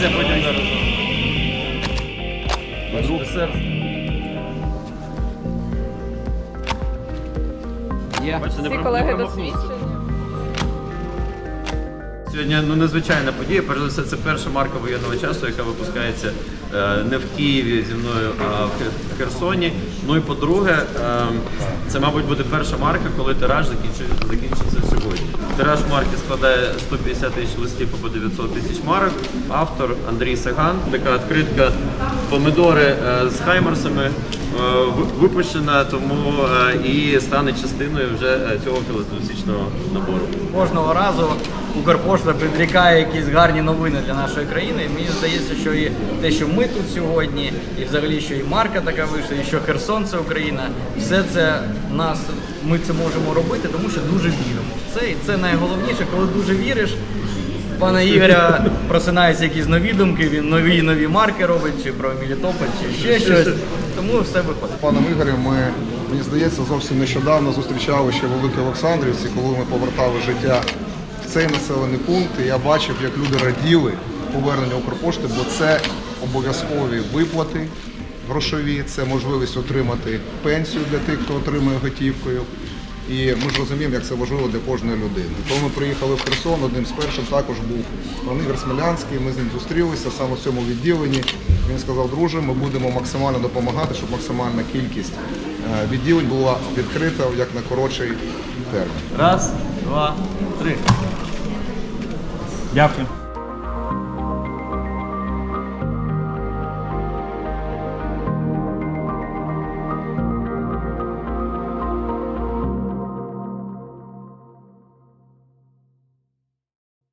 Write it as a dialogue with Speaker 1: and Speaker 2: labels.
Speaker 1: це потім зараз. Друг серце. Є. Бачите,
Speaker 2: Всі колеги
Speaker 1: промахнувся.
Speaker 2: досвідчені.
Speaker 1: Сьогодні ну, незвичайна подія. Перш за все, це перша марка воєнного часу, яка випускається е, не в Києві зі мною, а в Хер- Херсоні. Ну і по-друге, е, це, мабуть, буде перша марка, коли тираж закінчи- закінчиться. Тираж марки складає 150 тисяч листів або 900 тисяч марок. Автор Андрій Саган. Така відкритка помидори е, з хаймерсами е, випущена, тому е, і стане частиною вже цього філателістичного набору.
Speaker 3: Кожного разу Укрпошта підрікає якісь гарні новини для нашої країни. Мені здається, що і те, що ми тут сьогодні, і взагалі, що і марка така вийшла, і що Херсон це Україна, все це нас ми це можемо робити, тому що дуже віримо. в Це і це найголовніше, коли дуже віриш. Пана Ігоря просинаються якісь нові думки, він нові нові марки робить, чи про Мелітополь, чи ще щось. Тому все виходить.
Speaker 4: Паном Ігорем ми, мені здається, зовсім нещодавно зустрічали ще Великій Олександрівці, коли ми повертали життя в цей населений пункт. І я бачив, як люди раділи поверненню Укрпошти, бо це обов'язкові виплати грошові, це можливість отримати пенсію для тих, хто отримує готівкою. І ми ж розуміємо, як це важливо для кожної людини. Коли ми приїхали в Херсон, одним з перших також був пан Ігор Смілянський. Ми з ним зустрілися саме в цьому відділенні. Він сказав, друже, ми будемо максимально допомагати, щоб максимальна кількість е, відділень була відкрита як на коротший термін.
Speaker 1: Раз, два, три.
Speaker 5: Дякую.